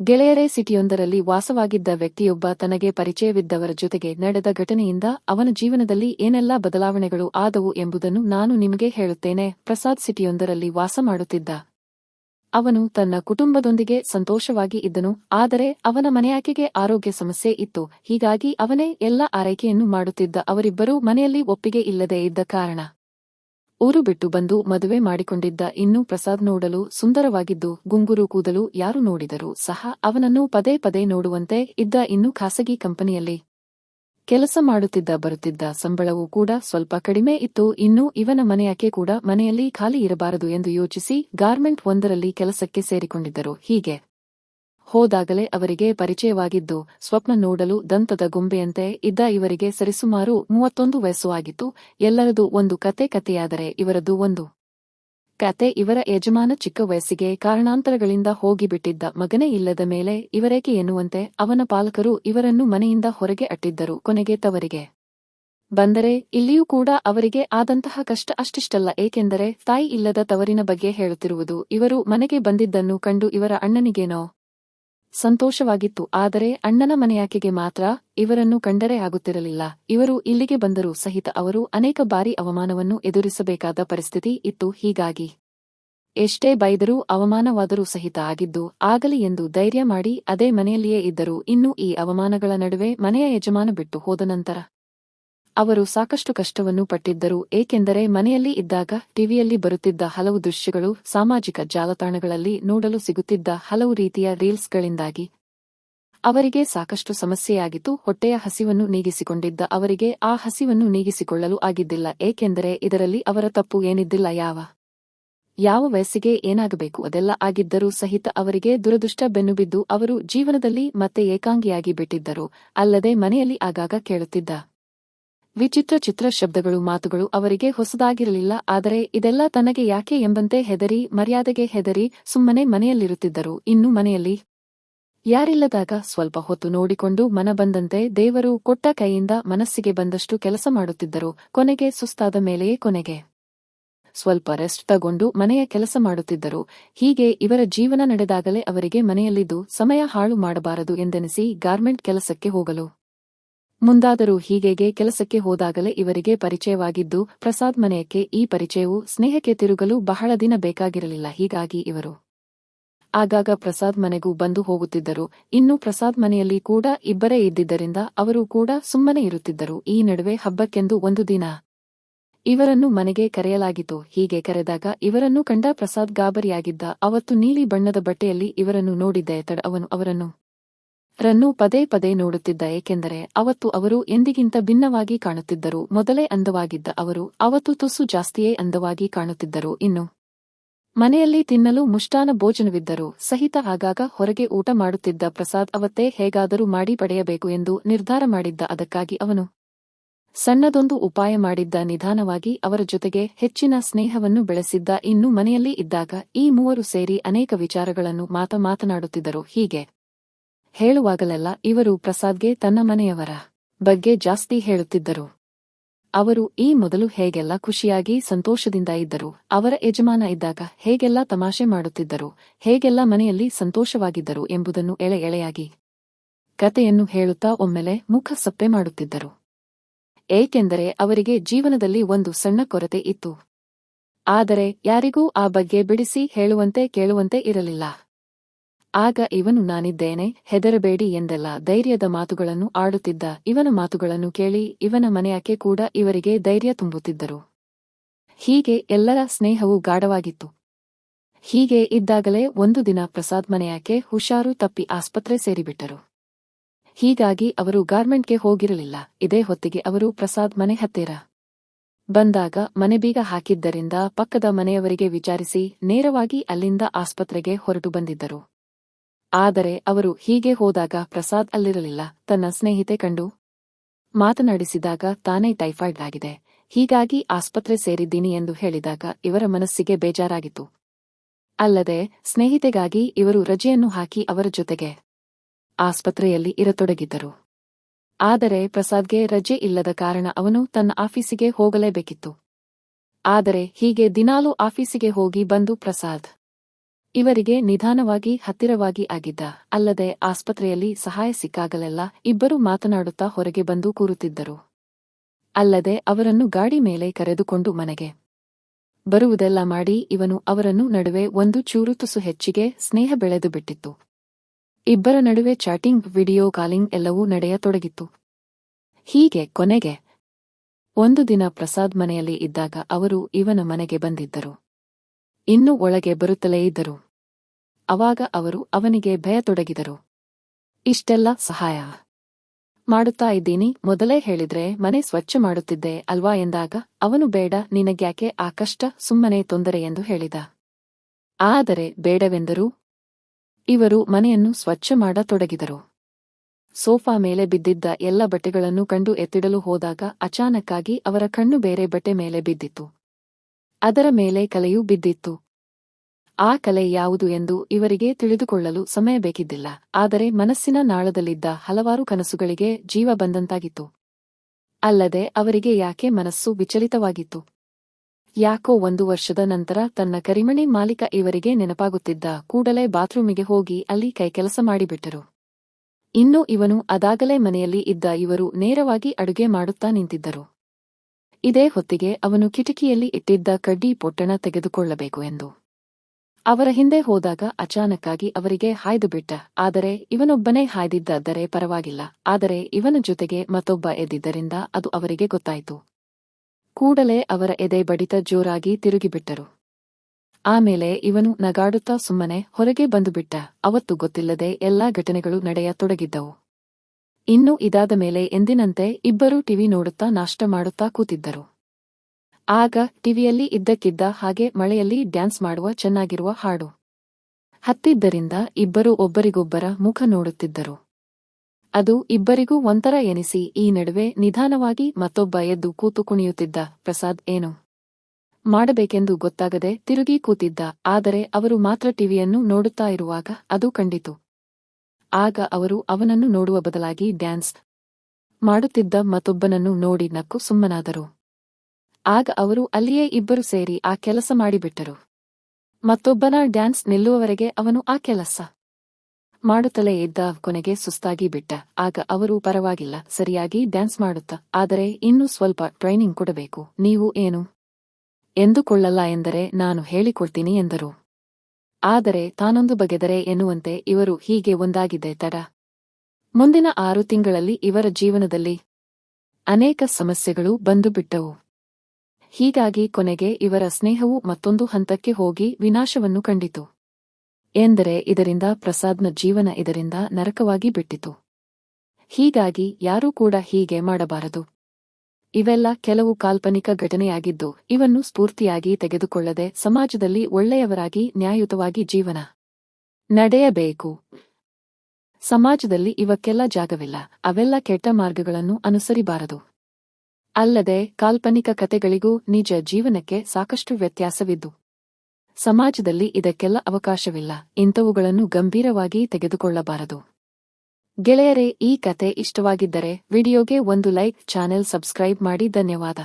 ಗೆಳೆಯರೇ, ಸಿಟಿಯೊಂದರಲ್ಲಿ ವಾಸವಾಗಿದ್ದ ವ್ಯಕ್ತಿಯೊಬ್ಬ ತನಗೆ ಪರಿಚಯವಿದ್ದವರ ಜೊತೆಗೆ ನಡೆದ ಘಟನೆಯಿಂದ ಅವನ ಜೀವನದಲ್ಲಿ ಏನೆಲ್ಲಾ ಬದಲಾವಣೆಗಳು ಆದವು ಎಂಬುದನ್ನು ನಾನು ನಿಮಗೆ ಹೇಳುತ್ತೇನೆ. ಪ್ರಸಾದ್ ಸಿಟಿಯೊಂದರಲ್ಲಿ ವಾಸ ಮಾಡುತ್ತಿದ್ದ ಅವನು ತನ್ನ ಕುಟುಂಬದೊಂದಿಗೆ ಸಂತೋಷವಾಗಿ ಇದ್ದನು, ಆದರೆ ಅವನ ಮನೆಯಾಕೆಗೆ ಆರೋಗ್ಯ ಸಮಸ್ಯೆ ಇತ್ತು. ಹೀಗಾಗಿ ಅವನೇ ಎಲ್ಲ ಆರೈಕೆಯನ್ನು ಮಾಡುತ್ತಿದ್ದ ಅವರಿಬ್ಬರೂ ಮನೆಯಲ್ಲಿ ಒಪ್ಪಿಗೆ ಇಲ್ಲದೆ ಇದ್ದ ಕಾರಣ ಊರು ಬಿಟ್ಟು ಬಂದು ಮದುವೆ ಮಾಡಿಕೊಂಡಿದ್ದ ಇನ್ನೂ ಪ್ರಸಾದ್ ನೋಡಲು ಸುಂದರವಾಗಿದ್ದು ಗುಂಗುರು ಕೂದಲು ಯಾರು ನೋಡಿದರೂ ಸಹ ಅವನನ್ನು ಪದೇ ಪದೇ ನೋಡುವಂತೆ ಇದ್ದ ಇನ್ನೂ ಖಾಸಗಿ ಕಂಪನಿಯಲ್ಲಿ ಕೆಲಸ ಮಾಡುತ್ತಿದ್ದ ಬರುತ್ತಿದ್ದ ಸಂಬಳವೂ ಕೂಡ ಸ್ವಲ್ಪ ಕಡಿಮೆ ಇತ್ತು. ಇನ್ನೂ ಇವನ ಮನೆಯಾಕೆ ಕೂಡ ಮನೆಯಲ್ಲಿ ಖಾಲಿ ಇರಬಾರದು ಎಂದು ಯೋಚಿಸಿ ಗಾರ್ಮೆಂಟ್ ಒಂದರಲ್ಲಿ ಕೆಲಸಕ್ಕೆ ಸೇರಿಕೊಂಡಿದ್ದರು. ಹೀಗೆ ಹೋದಾಗಲೇ ಅವರಿಗೆ ಪರಿಚಯವಾಗಿದ್ದು, ಸ್ವಪ್ನ ನೋಡಲು ದಂತದ ಗೊಂಬೆಯಂತೆ ಇದ್ದ ಇವರಿಗೆ ಸರಿಸುಮಾರು ಮೂವತ್ತೊಂದು ವಯಸ್ಸು ಆಗಿತ್ತು. ಎಲ್ಲರದು ಒಂದು ಕತೆ ಕತೆಯಾದರೆ ಇವರದು ಒಂದು ಕತೆ. ಇವರ ಯಜಮಾನ ಚಿಕ್ಕ ವಯಸ್ಸಿಗೆ ಕಾರಣಾಂತರಗಳಿಂದ ಹೋಗಿಬಿಟ್ಟಿದ್ದ ಮಗನೇ ಇಲ್ಲದ ಮೇಲೆ ಇವರೇಕೆ ಎನ್ನುವಂತೆ ಅವನ ಪಾಲಕರು ಇವರನ್ನು ಮನೆಯಿಂದ ಹೊರಗೆ ಅಟ್ಟಿದ್ದರು ಕೊನೆಗೆ ತವರಿಗೆ. ಬಂದರೆ ಇಲ್ಲಿಯೂ ಕೂಡ ಅವರಿಗೆ ಆದಂತಹ ಕಷ್ಟ ಅಷ್ಟಿಷ್ಟಲ್ಲ, ಏಕೆಂದರೆ ತಾಯಿ ಇಲ್ಲದ ತವರಿನ ಬಗ್ಗೆ ಹೇಳುತ್ತಿರುವುದು ಇವರು ಮನೆಗೆ ಬಂದಿದ್ದನ್ನು ಕಂಡು ಇವರ ಅಣ್ಣನಿಗೇನೋ ಸಂತೋಷವಾಗಿತ್ತು. ಆದರೆ ಅಣ್ಣನ ಮನೆಯಾಕೆಗೆ ಮಾತ್ರ ಇವರನ್ನು ಕಂಡರೆ ಆಗುತ್ತಿರಲಿಲ್ಲ. ಇವರು ಇಲ್ಲಿಗೆ ಬಂದರೂ ಸಹಿತ ಅವರು ಅನೇಕ ಬಾರಿ ಅವಮಾನವನ್ನು ಎದುರಿಸಬೇಕಾದ ಪರಿಸ್ಥಿತಿ ಇತ್ತು. ಹೀಗಾಗಿ ಎಷ್ಟೇ ಬೈದರೂ ಅವಮಾನವಾದರೂ ಸಹಿತ ಆಗಿದ್ದು, ಆಗಲಿ ಎಂದು ಧೈರ್ಯ ಮಾಡಿ ಅದೇ ಮನೆಯಲ್ಲಿಯೇ ಇದ್ದರು ಇನ್ನು ಈ ಅವಮಾನಗಳ ನಡುವೆ ಮನೆಯ ಯಜಮಾನ ಬಿಟ್ಟು ಹೋದ ನಂತರ ಅವರು ಸಾಕಷ್ಟು ಕಷ್ಟವನ್ನು ಪಟ್ಟಿದ್ದರು, ಏಕೆಂದರೆ ಮನೆಯಲ್ಲಿ ಇದ್ದಾಗ ಟಿವಿಯಲ್ಲಿ ಬರುತ್ತಿದ್ದ ಹಲವು ದೃಶ್ಯಗಳು ಸಾಮಾಜಿಕ ಜಾಲತಾಣಗಳಲ್ಲಿ ನೋಡಲು ಸಿಗುತ್ತಿದ್ದ ಹಲವು ರೀತಿಯ ರೀಲ್ಸ್ಗಳಿಂದಾಗಿ ಅವರಿಗೆ ಸಾಕಷ್ಟು ಸಮಸ್ಯೆಯಾಗಿತ್ತು. ಹೊಟ್ಟೆಯ ಹಸಿವನ್ನು ನೀಗಿಸಿಕೊಂಡಿದ್ದ ಅವರಿಗೆ ಆ ಹಸಿವನ್ನು ನೀಗಿಸಿಕೊಳ್ಳಲು ಆಗಿದ್ದಿಲ್ಲ, ಏಕೆಂದರೆ ಇದರಲ್ಲಿ ಅವರ ತಪ್ಪು ಏನಿದ್ದಿಲ್ಲ. ಯಾವ ಯಾವ ವಯಸ್ಸಿಗೆ ಏನಾಗಬೇಕು ಅದೆಲ್ಲ ಆಗಿದ್ದರೂ ಸಹಿತ ಅವರಿಗೆ ದುರದೃಷ್ಟ ಬೆನ್ನುಬಿದ್ದು ಅವರು ಜೀವನದಲ್ಲಿ ಮತ್ತೆ ಏಕಾಂಗಿಯಾಗಿ ಬಿಟ್ಟಿದ್ದರು. ಅಲ್ಲದೆ ಮನೆಯಲ್ಲಿ ಆಗಾಗ ಕೇಳುತ್ತಿದ್ದ ವಿಚಿತ್ರ ಚಿತ್ರ ಶಬ್ದಗಳು ಮಾತುಗಳು ಅವರಿಗೆ ಹೊಸದಾಗಿರಲಿಲ್ಲ, ಆದರೆ ಇದೆಲ್ಲ ತನಗೆ ಯಾಕೆ ಎಂಬಂತೆ ಹೆದರಿ, ಮರ್ಯಾದೆಗೆ ಹೆದರಿ ಸುಮ್ಮನೆ ಮನೆಯಲ್ಲಿರುತ್ತಿದ್ದರು. ಇನ್ನು ಮನೆಯಲ್ಲಿ ಯಾರಿಲ್ಲದಾಗ ಸ್ವಲ್ಪ ಹೊತ್ತು ನೋಡಿಕೊಂಡು ಮನ ಬಂದಂತೆ ದೇವರು ಕೊಟ್ಟ ಕೈಯಿಂದ ಮನಸ್ಸಿಗೆ ಬಂದಷ್ಟು ಕೆಲಸ ಮಾಡುತ್ತಿದ್ದರು. ಕೊನೆಗೆ ಸುಸ್ತಾದ ಮೇಲೆಯೇ ಕೊನೆಗೆ ಸ್ವಲ್ಪ ರೆಸ್ಟ್ ತಗೊಂಡು ಮನೆಯ ಕೆಲಸ ಮಾಡುತ್ತಿದ್ದರು. ಹೀಗೆ ಇವರ ಜೀವನ ನಡೆದಾಗಲೇ ಅವರಿಗೆ ಮನೆಯಲ್ಲಿದ್ದು ಸಮಯ ಹಾಳು ಮಾಡಬಾರದು ಎಂದೆನಿಸಿ ಗಾರ್ಮೆಂಟ್ ಕೆಲಸಕ್ಕೆ ಹೋಗಲು ಮುಂದಾದರೂ ಹೀಗೆಗೆ ಕೆಲಸಕ್ಕೆ ಹೋದಾಗಲೇ ಇವರಿಗೆ ಪರಿಚಯವಾಗಿದ್ದು, ಪ್ರಸಾದ್ ಮನೆಯಕ್ಕೆ ಈ ಪರಿಚಯವು ಸ್ನೇಹಕ್ಕೆ ತಿರುಗಲು ಬಹಳ ದಿನ ಬೇಕಾಗಿರಲಿಲ್ಲ. ಹೀಗಾಗಿ ಇವರು ಆಗಾಗ ಪ್ರಸಾದ್ ಮನೆಗೂ ಬಂದು ಹೋಗುತ್ತಿದ್ದರು. ಇನ್ನು ಪ್ರಸಾದ್ ಮನೆಯಲ್ಲಿ ಕೂಡ ಇಬ್ಬರೇ ಇದ್ದಿದ್ದರಿಂದ ಅವರು ಕೂಡ ಸುಮ್ಮನೆ ಇರುತ್ತಿದ್ದರು. ಈ ನಡುವೆ ಹಬ್ಬಕ್ಕೆಂದು ಒಂದು ದಿನ ಇವರನ್ನು ಮನೆಗೆ ಕರೆಯಲಾಗಿತ್ತು. ಹೀಗೆ ಕರೆದಾಗ ಇವರನ್ನು ಕಂಡ ಪ್ರಸಾದ್ ಗಾಬರಿಯಾಗಿದ್ದ ಅವತ್ತು ನೀಲಿ ಬಣ್ಣದ ಬಟ್ಟೆಯಲ್ಲಿ ಇವರನ್ನು ನೋಡಿದ್ದೆ ತಡ ಅವನು ಅವರನ್ನು ರನ್ನು ಪದೇ ಪದೇ ನೋಡುತ್ತಿದ್ದ ಏಕೆಂದರೆ ಅವತ್ತು ಅವರು ಎಂದಿಗಿಂತ ಭಿನ್ನವಾಗಿ ಕಾಣುತ್ತಿದ್ದರು. ಮೊದಲೇ ಅಂದವಾಗಿದ್ದ ಅವರು, ಅವತ್ತು ತುಸು ಜಾಸ್ತಿಯೇ ಅಂದವಾಗಿ ಕಾಣುತ್ತಿದ್ದರು. ಇನ್ನು ಮನೆಯಲ್ಲಿ ತಿನ್ನಲು ಮುಷ್ಟಾನ ಭೋಜನವಿದ್ದರು ಸಹಿತ ಆಗಾಗ ಹೊರಗೆ ಊಟ ಮಾಡುತ್ತಿದ್ದ ಪ್ರಸಾದ್ ಅವತ್ತೇ ಹೇಗಾದರೂ ಮಾಡಿ ಪಡೆಯಬೇಕು ಎಂದು ನಿರ್ಧಾರ ಮಾಡಿದ್ದ. ಅದಕ್ಕಾಗಿ ಅವನು ಸಣ್ಣದೊಂದು ಉಪಾಯ ಮಾಡಿದ್ದ. ನಿಧಾನವಾಗಿ ಅವರ ಜೊತೆಗೆ ಹೆಚ್ಚಿನ ಸ್ನೇಹವನ್ನು ಬೆಳೆಸಿದ್ದ. ಇನ್ನು ಮನೆಯಲ್ಲಿ ಇದ್ದಾಗ ಈ ಮೂವರು ಸೇರಿ ಅನೇಕ ವಿಚಾರಗಳನ್ನು ಮಾತ ಮಾತನಾಡುತ್ತಿದ್ದರು. ಹೀಗೆ ಹೇಳುವಾಗಲೆಲ್ಲ ಇವರು ಪ್ರಸಾದ್ಗೆ ತನ್ನ ಮನೆಯವರ ಬಗ್ಗೆ ಜಾಸ್ತಿ ಹೇಳುತ್ತಿದ್ದರು. ಅವರು ಈ ಮೊದಲು ಹೇಗೆಲ್ಲ ಖುಷಿಯಾಗಿ ಸಂತೋಷದಿಂದ ಇದ್ದರು, ಅವರ ಯಜಮಾನ ಇದ್ದಾಗ ಹೇಗೆಲ್ಲ ತಮಾಷೆ ಮಾಡುತ್ತಿದ್ದರು, ಹೇಗೆಲ್ಲ ಮನೆಯಲ್ಲಿ ಸಂತೋಷವಾಗಿದ್ದರು ಎಂಬುದನ್ನು ಎಳೆ ಎಳೆಯಾಗಿ ಕತೆಯನ್ನು ಹೇಳುತ್ತಾ ಒಮ್ಮೆಲೆ ಮುಖ ಸಪ್ಪೆ ಮಾಡುತ್ತಿದ್ದರು. ಏಕೆಂದರೆ ಅವರಿಗೆ ಜೀವನದಲ್ಲಿ ಒಂದು ಸಣ್ಣ ಕೊರತೆ ಇತ್ತು. ಆದರೆ ಯಾರಿಗೂ ಆ ಬಗ್ಗೆ ಬಿಡಿಸಿ ಹೇಳುವಂತೆ ಕೇಳುವಂತೆ ಇರಲಿಲ್ಲ. ಆಗ ಇವನು ನಾನಿದ್ದೇನೆ, ಹೆದರಬೇಡಿ ಎಂದೆಲ್ಲ ಧೈರ್ಯದ ಮಾತುಗಳನ್ನು ಆಡುತ್ತಿದ್ದ ಇವನ ಮಾತುಗಳನ್ನು ಕೇಳಿ ಇವನ ಮನೆಯಾಕೆ ಕೂಡ ಇವರಿಗೆ ಧೈರ್ಯ ತುಂಬುತ್ತಿದ್ದರು. ಹೀಗೆ ಎಲ್ಲರ ಸ್ನೇಹವು ಗಾಢವಾಗಿತ್ತು. ಹೀಗೆ ಇದ್ದಾಗಲೇ ಒಂದು ದಿನ ಪ್ರಸಾದ್ ಮನೆಯಾಕೆ ಹುಷಾರು ತಪ್ಪಿ ಆಸ್ಪತ್ರೆ ಸೇರಿಬಿಟ್ಟರು. ಹೀಗಾಗಿ ಅವರು ಗಾರ್ಮೆಂಟ್ಗೆ ಹೋಗಿರಲಿಲ್ಲ, ಇದೇ ಹೊತ್ತಿಗೆ ಅವರು ಪ್ರಸಾದ್ ಮನೆ ಹತ್ತಿರ ಬಂದಾಗ ಮನೆ ಬೀಗ ಹಾಕಿದ್ದರಿಂದ ಪಕ್ಕದ ಮನೆಯವರಿಗೆ ವಿಚಾರಿಸಿ ನೇರವಾಗಿ ಅಲ್ಲಿಂದ ಆಸ್ಪತ್ರೆಗೆ ಹೊರಟು ಬಂದಿದ್ದರು. ಆದರೆ ಅವರು ಹೀಗೆ ಹೋದಾಗ ಪ್ರಸಾದ್ ಅಲ್ಲಿರಲಿಲ್ಲ. ತನ್ನ ಸ್ನೇಹಿತೆ ಕಂಡು ಮಾತನಾಡಿಸಿದಾಗ ತಾನೇ ಟೈಫಾಯ್ಡ್ ಆಗಿದೆ. ಹೀಗಾಗಿ ಆಸ್ಪತ್ರೆ ಸೇರಿದ್ದೀನಿ ಎಂದು ಹೇಳಿದಾಗ ಇವರ ಮನಸ್ಸಿಗೆ ಬೇಜಾರಾಗಿತ್ತು. ಅಲ್ಲದೆ ಸ್ನೇಹಿತೆಗಾಗಿ ಇವರು ರಜೆಯನ್ನು ಹಾಕಿ ಅವರ ಜೊತೆಗೆ ಆಸ್ಪತ್ರೆಯಲ್ಲಿ ಇರತೊಡಗಿದ್ದರು. ಆದರೆ ಪ್ರಸಾದ್ಗೆ ರಜೆ ಇಲ್ಲದ ಕಾರಣ ಅವನು ತನ್ನ ಆಫೀಸಿಗೆ ಹೋಗಲೇಬೇಕಿತ್ತು. ಆದರೆ ಹೀಗೆ ದಿನಾಲೂ ಆಫೀಸಿಗೆ ಹೋಗಿ ಬಂದು ಪ್ರಸಾದ್ ಇವರಿಗೆ ನಿಧಾನವಾಗಿ ಹತ್ತಿರವಾಗಿ ಆಗಿದ್ದ. ಅಲ್ಲದೆ ಆಸ್ಪತ್ರೆಯಲ್ಲಿ ಸಹಾಯ ಸಿಕ್ಕಾಗಲೆಲ್ಲ ಇಬ್ಬರು ಮಾತನಾಡುತ್ತಾ ಹೊರಗೆ ಬಂದು ಕೂರುತ್ತಿದ್ದರು. ಅಲ್ಲದೆ ಅವರನ್ನು ಗಾಡಿ ಮೇಲೆ ಕರೆದುಕೊಂಡು ಮನೆಗೆ ಬರುವುದೆಲ್ಲ ಮಾಡಿ ಇವನು ಅವರನ್ನು ನಡುವೆ ಒಂದು ಚೂರು ತುಸು ಹೆಚ್ಚಿಗೆ ಸ್ನೇಹ ಬೆಳೆದು ಬಿಟ್ಟಿತ್ತು. ಇಬ್ಬರ ನಡುವೆ ಚಾಟಿಂಗ್, ವಿಡಿಯೋ ಕಾಲಿಂಗ್ ಎಲ್ಲವೂ ನಡೆಯತೊಡಗಿತ್ತು. ಹೀಗೆ ಕೊನೆಗೆ ಒಂದು ದಿನ ಪ್ರಸಾದ್ ಮನೆಯಲ್ಲಿ ಇದ್ದಾಗ ಅವರು ಇವನ ಮನೆಗೆ ಬಂದಿದ್ದರು. ಇನ್ನು ಒಳಗೆ ಬರುತ್ತಲೇ ಇದ್ದರು. ಅವಾಗ ಅವರು ಅವನಿಗೆ ಭಯ ತೊಡಗಿದರು ಇಷ್ಟೆಲ್ಲ ಸಹಾಯ ಮಾಡುತ್ತಾ ಇದ್ದೀನಿ, ಮೊದಲೇ ಹೇಳಿದ್ರೆ ಮನೆ ಸ್ವಚ್ಛ ಮಾಡುತ್ತಿದ್ದೆ ಅಲ್ವಾ ಎಂದಾಗ ಅವನು ಬೇಡ, ನಿನಗ್ಯಾಕೆ ಆ ಕಷ್ಟ ಸುಮ್ಮನೆ ತೊಂದರೆ ಎಂದು ಹೇಳಿದ. ಆದರೆ ಬೇಡವೆಂದರು. ಇವರು ಮನೆಯನ್ನು ಸ್ವಚ್ಛ ಮಾಡತೊಡಗಿದರು. ಸೋಫಾ ಮೇಲೆ ಬಿದ್ದಿದ್ದ ಎಲ್ಲ ಬಟ್ಟೆಗಳನ್ನು ಕಂಡು ಎತ್ತಿಡಲು ಹೋದಾಗ ಅಚಾನಕ್ಕಾಗಿ ಅವರ ಕಣ್ಣು ಬೇರೆ ಬಟ್ಟೆ ಮೇಲೆ ಬಿದ್ದಿತ್ತು. ಅದರ ಮೇಲೆ ಕಲೆಯೂ ಬಿದ್ದಿತ್ತು. ಆ ಕಲೆ ಯಾವುದು ಎಂದು ಇವರಿಗೆ ತಿಳಿದುಕೊಳ್ಳಲು ಸಮಯ ಬೇಕಿದ್ದಿಲ್ಲ, ಆದರೆ ಮನಸ್ಸಿನ ನಾಳದಲ್ಲಿದ್ದ ಹಲವಾರು ಕನಸುಗಳಿಗೆ ಜೀವ ಬಂದಂತಾಗಿತ್ತು. ಅಲ್ಲದೆ ಅವರಿಗೆ ಯಾಕೆ ಮನಸ್ಸು ವಿಚಲಿತವಾಗಿತ್ತು? ಯಾಕೋ ಒಂದು ವರ್ಷದ ನಂತರ ತನ್ನ ಕರಿಮಣಿ ಮಾಲೀಕ ಇವರಿಗೆ ನೆನಪಾಗುತ್ತಿದ್ದ ಕೂಡಲೇ ಬಾತ್ರೂಮಿಗೆ ಹೋಗಿ ಅಲ್ಲಿ ಕೈಕೆಲಸ ಮಾಡಿಬಿಟ್ಟರು. ಇನ್ನು ಇವನು ಅದಾಗಲೇ ಮನೆಯಲ್ಲಿ ಇದ್ದ ಇವರು ನೇರವಾಗಿ ಅಡುಗೆ ಮಾಡುತ್ತಾ ನಿಂತಿದ್ದರು. ಇದೇ ಹೊತ್ತಿಗೆ ಅವನು ಕಿಟಕಿಯಲ್ಲಿ ಇಟ್ಟಿದ್ದ ಕಡ್ಡಿ ಪೊಟ್ಟಣ ತೆಗೆದುಕೊಳ್ಳಬೇಕು ಎಂದು. ಅವರ ಹಿಂದೆ ಹೋದಾಗ ಅಚಾನಕ್ಕಾಗಿ ಅವರಿಗೆ ಹಾಯ್ದು ಬಿಟ್ಟ. ಆದರೆ ಇವನೊಬ್ಬನೇ ಹಾಯ್ದಿದ್ದರೆ ಪರವಾಗಿಲ್ಲ. ಆದರೆ ಇವನ ಜೊತೆಗೆ ಮತ್ತೊಬ್ಬ ಎದ್ದಿದ್ದರಿಂದ ಅದು ಅವರಿಗೆ ಗೊತ್ತಾಯಿತು. ಕೂಡಲೇ ಅವರ ಎದೆ ಬಡಿತ ಜೋರಾಗಿ ತಿರುಗಿಬಿಟ್ಟರು. ಆಮೇಲೆ ಇವನು ನಗಾಡುತ್ತಾ ಸುಮ್ಮನೆ ಹೊರಗೆ ಬಂದುಬಿಟ್ಟ. ಅವತ್ತು ಗೊತ್ತಿಲ್ಲದೆ ಎಲ್ಲಾ ಘಟನೆಗಳು ನಡೆಯತೊಡಗಿದ್ದವು ಇನ್ನು ಇದಾದ ಮೇಲೆ ಎಂದಿನಂತೆ ಇಬ್ಬರೂ ಟಿವಿ ನೋಡುತ್ತಾ ನಾಷ್ಟ ಮಾಡುತ್ತಾ ಕೂತಿದ್ದರು. ಆಗ ಟಿವಿಯಲ್ಲಿ ಇದ್ದಕ್ಕಿದ್ದ ಹಾಗೆ ಮಳೆಯಲ್ಲಿ ಡ್ಯಾನ್ಸ್ ಮಾಡುವ ಚೆನ್ನಾಗಿರುವ ಹಾಡು. ಹತ್ತಿದ್ದರಿಂದ ಇಬ್ಬರೂ ಒಬ್ಬರಿಗೊಬ್ಬರ ಮುಖ ನೋಡುತ್ತಿದ್ದರು. ಅದು ಇಬ್ಬರಿಗೂ ಒಂಥರ ಎನಿಸಿ ಈ ನಡುವೆ ನಿಧಾನವಾಗಿ ಮತ್ತೊಬ್ಬ ಎದ್ದು ಕೂತು ಕುಣಿಯುತ್ತಿದ್ದ ಪ್ರಸಾದ್ ಏನು? ಮಾಡಬೇಕೆಂದು ಗೊತ್ತಾಗದೆ ತಿರುಗಿ ಕೂತಿದ್ದ, ಆದರೆ ಅವರು ಮಾತ್ರ ಟಿವಿಯನ್ನು ನೋಡುತ್ತಾ ಇರುವಾಗ ಅದು ಕಂಡಿತು. ಆಗ ಅವರು ಅವನನ್ನು ನೋಡುವ ಬದಲಾಗಿ ಡ್ಯಾನ್ಸ್ ಮಾಡುತ್ತಿದ್ದ ಮತ್ತೊಬ್ಬನನ್ನು ನೋಡಿ ನಕ್ಕು ಸುಮ್ಮನಾದರು. ಆಗ ಅವರು ಅಲ್ಲಿಯೇ ಇಬ್ಬರು ಸೇರಿ ಆ ಕೆಲಸ ಮಾಡಿಬಿಟ್ಟರು. ಮತ್ತೊಬ್ಬನ ಡ್ಯಾನ್ಸ್ ನಿಲ್ಲುವವರೆಗೆ ಅವನು ಆ ಕೆಲಸ ಮಾಡುತ್ತಲೇ ಇದ್ದ ಕೊನೆಗೆ ಸುಸ್ತಾಗಿ ಬಿಟ್ಟ. ಆಗ ಅವರು ಪರವಾಗಿಲ್ಲ, ಸರಿಯಾಗಿ ಡ್ಯಾನ್ಸ್ ಮಾಡುತ್ತ, ಆದರೆ ಇನ್ನೂ ಸ್ವಲ್ಪ ಟ್ರೈನಿಂಗ್ ಕೊಡಬೇಕು. ನೀವು ಏನು? ಎಂದುಕೊಳ್ಳಲ್ಲ ಎಂದರೆ ನಾನು ಹೇಳಿಕೊಡ್ತೀನಿ ಎಂದರು. ಆದರೆ ತಾನೊಂದು ಬಗೆದರೆ ಎನ್ನುವಂತೆ ಇವರು ಹೀಗೆ ಒಂದಾಗಿದೆ ತಡ. ಮುಂದಿನ ಆರು ತಿಂಗಳಲ್ಲಿ ಇವರ ಜೀವನದಲ್ಲಿ ಅನೇಕ ಸಮಸ್ಯೆಗಳು ಬಂದುಬಿಟ್ಟವು. ಹೀಗಾಗಿ ಕೊನೆಗೆ ಇವರ ಸ್ನೇಹವು ಮತ್ತೊಂದು ಹಂತಕ್ಕೆ ಹೋಗಿ ವಿನಾಶವನ್ನು ಕಂಡಿತು. ಎಂದರೆ ಇದರಿಂದ ಪ್ರಸಾದ್ನ ಜೀವನ ಇದರಿಂದ ನರಕವಾಗಿ ಬಿಟ್ಟಿತು. ಹೀಗಾಗಿ ಯಾರೂ ಕೂಡ ಹೀಗೆ ಮಾಡಬಾರದು. ಇವೆಲ್ಲ ಕೆಲವು ಕಾಲ್ಪನಿಕ ಘಟನೆಯಾಗಿದ್ದು, ಇವನ್ನು ಸ್ಫೂರ್ತಿಯಾಗಿ ತೆಗೆದುಕೊಳ್ಳದೆ ಸಮಾಜದಲ್ಲಿ ಒಳ್ಳೆಯವರಾಗಿ, ನ್ಯಾಯಯುತವಾಗಿ ಜೀವನ ನಡೆಯಬೇಕು. ಸಮಾಜದಲ್ಲಿ ಇವಕ್ಕೆಲ್ಲ ಜಾಗವಿಲ್ಲ. ಅವೆಲ್ಲ ಕೆಟ್ಟ ಮಾರ್ಗಗಳನ್ನು ಅನುಸರಿಬಾರದು. ಅಲ್ಲದೆ, ಕಾಲ್ಪನಿಕ ಕತೆಗಳಿಗೂ ನಿಜ ಜೀವನಕ್ಕೆ ಸಾಕಷ್ಟು ವ್ಯತ್ಯಾಸವಿದ್ದು, ಸಮಾಜದಲ್ಲಿ ಇದಕ್ಕೆಲ್ಲ ಅವಕಾಶವಿಲ್ಲ. ಇಂಥವುಗಳನ್ನು ಗಂಭೀರವಾಗಿ ತೆಗೆದುಕೊಳ್ಳಬಾರದು. ಗೆಳೆಯರೇ ಈ ಕತೆ ಇಷ್ಟವಾಗಿದ್ದರೆ ವಿಡಿಯೋಗೆ ಒಂದು ಲೈಕ್ ಚಾನೆಲ್ ಸಬ್ಸ್ಕ್ರೈಬ್ ಮಾಡಿ ಧನ್ಯವಾದ.